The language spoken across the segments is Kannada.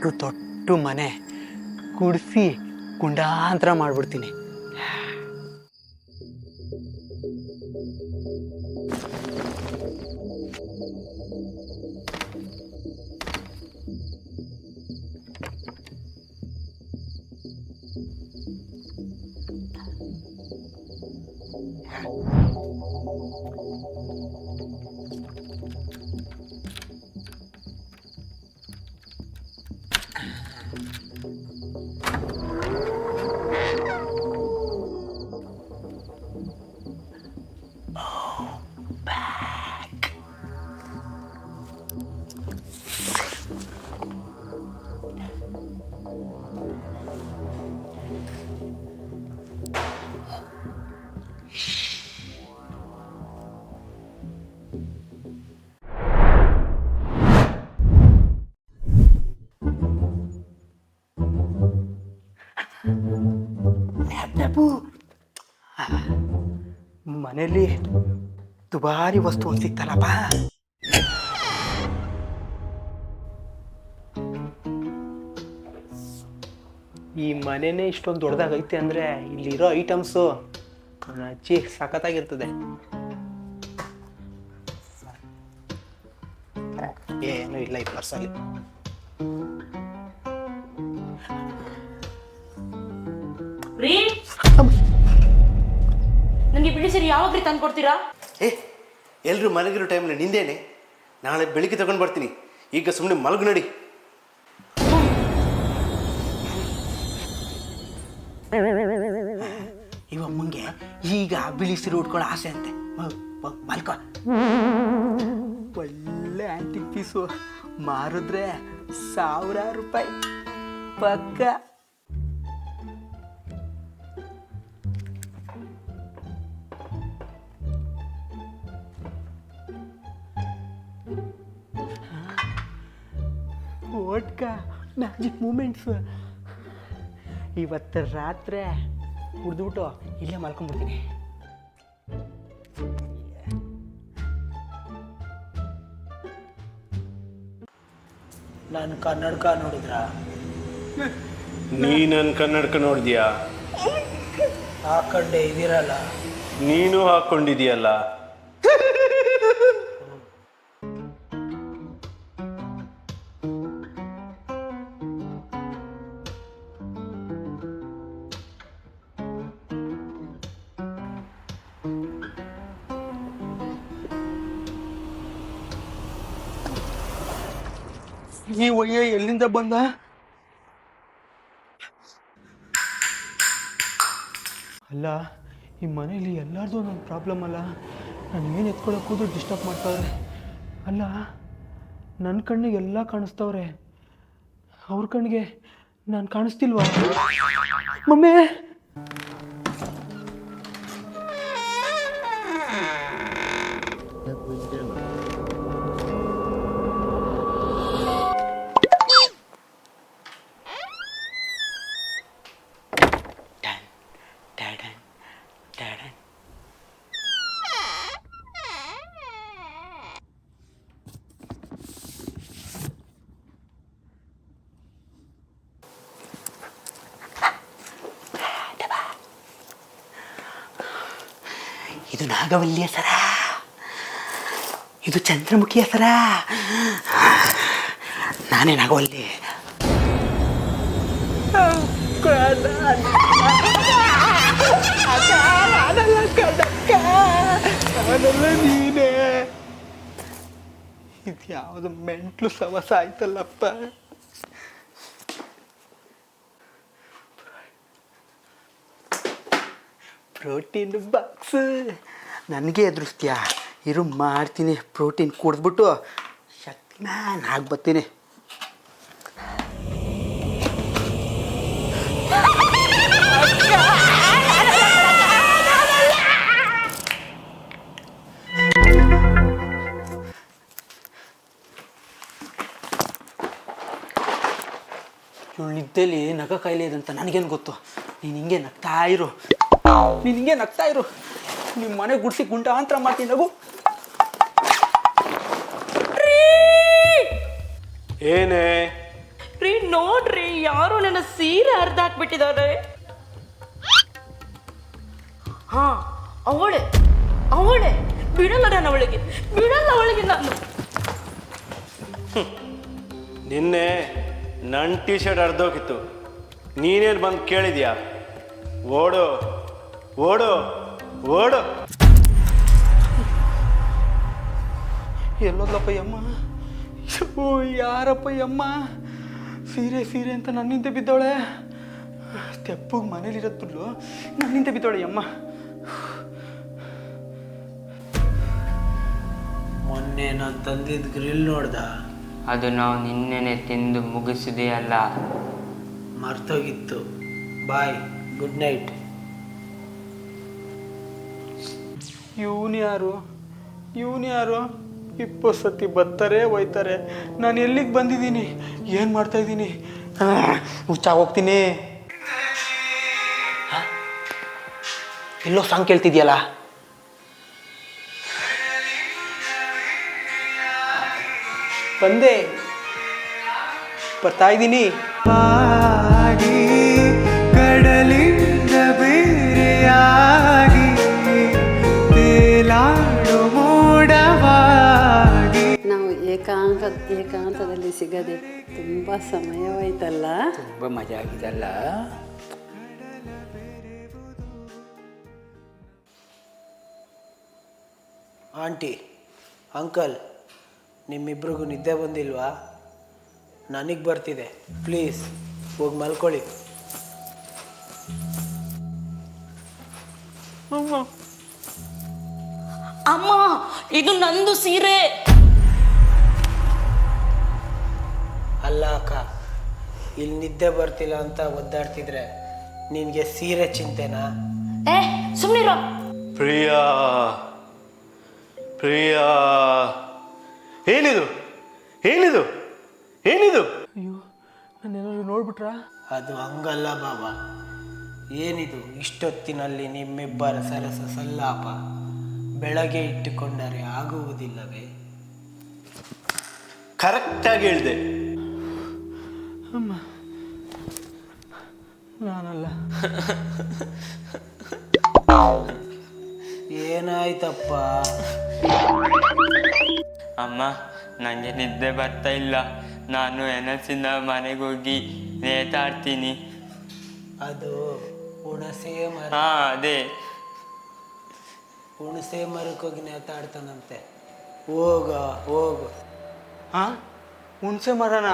ಅಷ್ಟು ದೊಡ್ಡ ಮನೆ ಕುಡಿಸಿ ಕುಂಡಾಂತರ ಮಾಡ್ಬಿಡ್ತೀನಿ. ಮನೇಲಿ ದುಬಾರಿ ವಸ್ತು ಒಂದು ಸಿಕ್ತಲ್ಲಪ್ಪ ಈ ಮನೆನೇ ಇಷ್ಟೊಂದು ದೊಡ್ಡದಾಗೈತೆ ಅಂದರೆ ಇಲ್ಲಿರೋ ಐಟಮ್ಸು ಅಜ್ಜಿ ಸಖತ್ತಾಗಿರ್ತದೆ. ಏನೂ ಇಲ್ಲ, ಈ ಪರ್ಸಲ್ಲಿ ನನಗೆ ಬಿಳಿ ಸರಿ ಯಾವಾಗ ರೀ ತಂದು ಕೊಡ್ತೀರಾ? ಏ ಎಲ್ಲರೂ ಮಲಗಿರೋ ಟೈಮಲ್ಲಿ ನಿಂದೇನೆ? ನಾಳೆ ಬೆಳಿಗ್ಗೆ ತಗೊಂಡು ಬರ್ತೀನಿ. ಈಗ ಸುಮ್ಮನೆ ಮಲಗು ನಡಿ. ಇವಮ್ಮಂಗೆ ಈಗ ಬಿಳಿ ಸೀರೆ ಉಟ್ಕೊಳ್ಳೋ ಆಸೆ ಅಂತೆ. ಮಲ್ಕೋ. ಒಳ್ಳೆ ಆಂಟಿ ಪೀಸು ಮಾರಿದ್ರೆ ಸಾವಿರಾರು ರೂಪಾಯಿ. ಪಕ್ಕ. Vodka magic moments. ಇವತ್ತು ರಾತ್ರಿ ಕುಡಿದ್ಬಿಟ್ಟು ಇಲ್ಲೇ ಮಲ್ಕೊಂಡ್ಬಿಡ್ತೀನಿ ನಾನು ಕನ್ನಡಕ ನೋಡಿದ್ರ? ನೀ ನನ್ನ ಕನ್ನಡಕ ನೋಡಿದ್ಯಾ? ಹಾಕೊಂಡೆ ಇದಿರಲ್ಲ. ನೀನು ಹಾಕ್ಕೊಂಡಿದೀಯಲ್ಲ ಈ ಒಯ್ಯ ಎಲ್ಲಿಂದ ಬಂದ? ಅಲ್ಲ, ಈ ಮನೇಲಿ ಎಲ್ಲರದು ಒಂದೊಂದು ಪ್ರಾಬ್ಲಮ್ ಅಲ್ಲ. ನಾನು ಏನು ಎತ್ಕೊಳಕ್ಕೆ ಹೋದ್ರು ಡಿಸ್ಟರ್ಬ್ ಮಾಡ್ತಾವ್ರೆ. ಅಲ್ಲ ನನ್ನ ಕಣ್ಣಿಗೆ ಎಲ್ಲ ಕಾಣಿಸ್ತವ್ರೆ. ಅವ್ರ ಕಣ್ಣಿಗೆ ನಾನು ಕಾಣಿಸ್ತಿಲ್ವಾ? ಮಮ್ಮಿ! ಇದು ನಾಗವಲ್ಲಿಯ ಸರ ಇದು ಚಂದ್ರಮುಖಿಯ ಸರ ನಾನೇ ನಾಗವಲ್ಲಿ ನೀನೇ ಇದು ಯಾವುದು ಮೆಂಟ್ಲು ಸವಸ ಆಯ್ತಲ್ಲಪ್ಪ ಪ್ರೋಟೀನ್ ಬಾಕ್ಸ್. ನನಗೆ ಎದುರಿಸ್ತೀಯಾ ಇರು ಮಾಡ್ತೀನಿ. ಪ್ರೋಟೀನ್ ಕುಡಿದ್ಬಿಟ್ಟು ಶಕ್ತಿಮಾನ್ ಆಗಿ ಬರ್ತೀನಿ. ಇವಳು ನಿದ್ದೆಲಿ ನಗ ಕಾಯಿಲೆ ಇದೆ ಅಂತ ನನಗೇನು ಗೊತ್ತು? ನೀನು ಹಿಂಗೆ ನಗ್ತಾ ಇರು. ನೀನು ಹಿಂಗೆ ನಗ್ತಾ ಇರು. ನಿಮ್ಮ ಮನೆ ಗುಡಿಸಿ ಗುಂಡಾಂತರ ಮಾಡ್ತೀನಿ ನಗು. ಏನೇ? ರೀ ನೋಡ್ರಿ ಯಾರು ನನ್ನ ಸೀರೆ ಅರ್ಧ ಹಾಕ್ಬಿಟ್ಟಿದ್ದಾರೆ ಹಾ ಅವಳೆ ಅವಳೆ. ಬಿಡಲ್ಲ ನಾನು ಅವಳಿಗೆ ಬಿಡಲ್ಲ ಅವಳಿಗೆ ನಾನು. ನಿನ್ನೆ ನನ್ನ ಟೀ ಶರ್ಟ್ ಅರ್ಧೋಗಿತ್ತು ನೀನೇನು ಬಂದು ಕೇಳಿದ್ಯಾ? ಓಡು. ಓಡು ಓಡು. ಎಲ್ಲೋದಪ್ಪ ಯಮ್ಮ? ಓ ಯಾರಪ್ಪ ಯಮ್ಮ? ಸೀರೆ ಸೀರೆ ಅಂತ ನನ್ನಿಂದ ಬಿದ್ದವಳೆ? ತೆಪ್ಪಗೆ ಮನೇಲಿರೋದು ಬಿಡ್ಲು ನನ್ನಿಂದ ಬಿದ್ದವಳೆ ಯಮ್ಮ. ಮೊನ್ನೆ ನಾನು ತಂದಿದ್ದ ಗ್ರಿಲ್ ನೋಡ್ದ? ಅದು ನಾವು ನಿನ್ನೆನೆ ತಿಂದು ಮುಗಿಸಿದೆಯಲ್ಲ? ಮರ್ತೋಗಿತ್ತು. Bye good night. ಇವನು ಯಾರು ಇವನು ಯಾರು ಇಪ್ಪತ್ತು ಸತಿ ಬರ್ತಾರೆ ಒಯ್ತಾರೆ ನಾನು ಎಲ್ಲಿಗೆ ಬಂದಿದ್ದೀನಿ? ಏನು ಮಾಡ್ತಾ ಇದ್ದೀನಿ? ಹುಚ್ಚ ಹೋಗ್ತೀನಿ? ಎಲ್ಲೋ ಸಾಂಗ್ ಕೇಳ್ತಿದ್ಯಲ್ಲ? ಬಂದೆ. ಬರ್ತಾ ಇದ್ದೀನಿ. ಏಕಾಂತದಲ್ಲಿ ಸಿಗದೆ ತುಂಬ ಸಮಯವಾಯ್ತಲ್ಲ? ತುಂಬ ಮಜಾ ಆಗಿದಲ್ಲ? ಆಂಟಿ ಅಂಕಲ್ ನಿಮ್ಮಿಬ್ರಿಗೂ ನಿದ್ದೆ ಬಂದಿಲ್ವಾ? ನನಗೆ ಬರ್ತಿದೆ. ಪ್ಲೀಸ್ ಹೋಗಿ ಮಲ್ಕೊಳ್ಳಿ. ಅಮ್ಮ ಇದು ನಂದು ಸೀರೆ. ಅಲ್ಲ ಅಕ್ಕ ಇಲ್ಲಿ ನಿದ್ದೆ ಬರ್ತಿಲ್ಲ ಅಂತ ಒದ್ದಾಡ್ತಿದ್ರೆ ನಿನಗೆ ಸೀರೆ ಚಿಂತೆನಾ? ಏ ಸುಮ್ಮನಿರೋ ಪ್ರಿಯಾ ಪ್ರಿಯಾ. ಏನಿದು? ಏನಿದು? ಏನಿದು? ಅಯ್ಯೋ ನಾನೇನಾದ್ರು ನೋಡ್ಬಿಟ್ರಾ? ಅದು ಹಂಗಲ್ಲ ಬಾಬಾ. ಏನಿದು? ಇಷ್ಟೊತ್ತಿನಲ್ಲಿ ನಿಮ್ಮಿಬ್ಬರ ಸರಸ ಸಲ್ಲಾಪ ಬೆಳಗ್ಗೆ ಇಟ್ಟುಕೊಂಡರೆ ಆಗುವುದಿಲ್ಲವೇ? ಕರೆಕ್ಟಾಗಿ ಹೇಳಿದೆ. ಅಮ್ಮ ನಾನಲ್ಲ. ಏನಾಯ್ತಪ್ಪ? ಅಮ್ಮ ನನಗೆ ನಿದ್ದೆ ಬರ್ತಾ ಇಲ್ಲ. ನಾನು ಎನಸಿಂದ ಮನೆಗೆ ಹೋಗಿ ನೇತಾಡ್ತೀನಿ. ಅದು ಹುಣಸೆ ಮರ. ಹಾ ಅದೇ. ಹುಣಸೆ ಮರಕ್ಕೋಗಿ ನೇತಾಡ್ತಾನಂತೆ. ಹೋಗ ಹೋಗು. ಹಾ? ಹುಣಸೆ ಮರನ?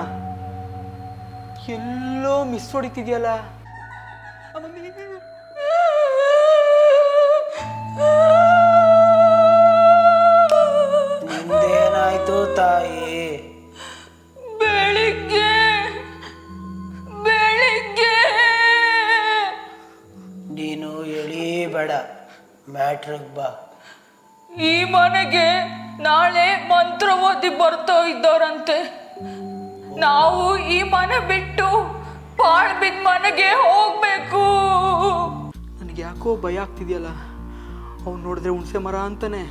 ಎಲ್ಲೋ ಮಿಸ್ ಹೊಡಿತಿದ್ಯಲ್ಲ? ನಿಂದೇನಾಯ್ತು ತಾಯಿ? ಬೆಳಿಗ್ಗೆ ಬೆಳಿಗ್ಗೆ. ನೀನು ಎಳೀಬೇಡ ಮ್ಯಾಟ್ರಿಗೆ ಬಾ. ಈ ಮನೆಗೆ ನಾಳೆ ಮಂತ್ರ ಓದಿ ಬರ್ತಾ ಇದ್ದವರಂತೆ ನಾವು ಈ ಮನೆ ಬಿಟ್ಟು ಪಾಳ್ ಬಿದ್ದ ಮನೆಗೆ ಹೋಗ್ಬೇಕು. ನನಗೆ ಯಾಕೋ ಭಯ ಆಗ್ತಿದೆಯಲ್ಲ? ಅವ್ನು ನೋಡಿದ್ರೆ ಹುಣಸೆ ಮರ ಅಂತಾನೆ.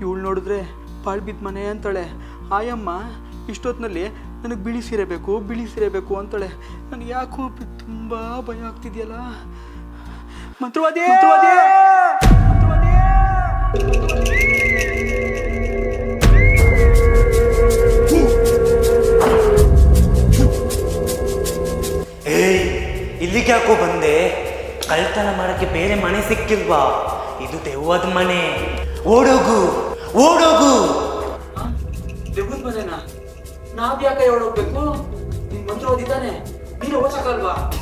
ಇವಳು ನೋಡಿದ್ರೆ ಪಾಳ್ ಬಿದ್ದ ಮನೆ ಅಂತಾಳೆ. ಆಯಮ್ಮ ಇಷ್ಟೊತ್ತಿನಲ್ಲಿ ನನಗೆ ಬಿಳಿ ಸೀರೆ ಬೇಕು, ಬಿಳಿ ಸೀರೆ ಬೇಕು ಅಂತಾಳೆ. ನನಗೆ ಯಾಕೋ ತುಂಬ ಭಯ ಆಗ್ತಿದೆಯಲ್ಲ? ಮಂತ್ರವಾದಿ ಮಂತ್ರವಾದಿ! ಇಲ್ಲಿಗೆ ಯಾಕೋ ಬಂದೆ. ಕಳ್ತನ ಮಾಡಕ್ಕೆ ಬೇರೆ ಮನೆ ಸಿಕ್ಕಿಲ್ವಾ? ಇದು ದೆವ್ವದ ಮನೆ. ಓಡೋಗು ಓಡೋಗು. ದೆವ್ವದ ಮನೆನಾ? ನಾವ್ ಯಾಕೆ ಓಡೋಗ್ಬೇಕು? ನಿನ್ ಮಂತ್ರವಾದಿದ್ದಾನೆ ನೀನು ಓಸಕ್ಕಲ್ವಾ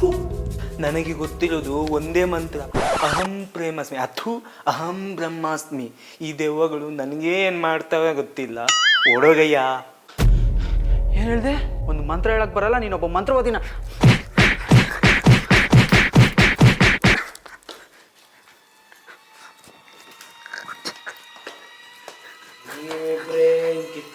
ನನಗೆ ಗೊತ್ತಿರೋದು ಒಂದೇ ಮಂತ್ರ. ಅಹಂ ಪ್ರೇಮಸ್ಮಿ. ಅಥು ಅಹಂ ಬ್ರಹ್ಮಾಸ್ಮಿ. ಈ ದೆವ್ವಗಳು ನನಗೆ ಏನು ಮಾಡ್ತವೆ ಗೊತ್ತಿಲ್ಲ. ಓಡೋಗಯ್ಯ. ಏನ್ ಹೇಳ್ದೆ? ಒಂದು ಮಂತ್ರ ಹೇಳಕ್ ಬರಲ್ಲ ನೀನೊಬ್ಬ ಮಂತ್ರವಾದಿನ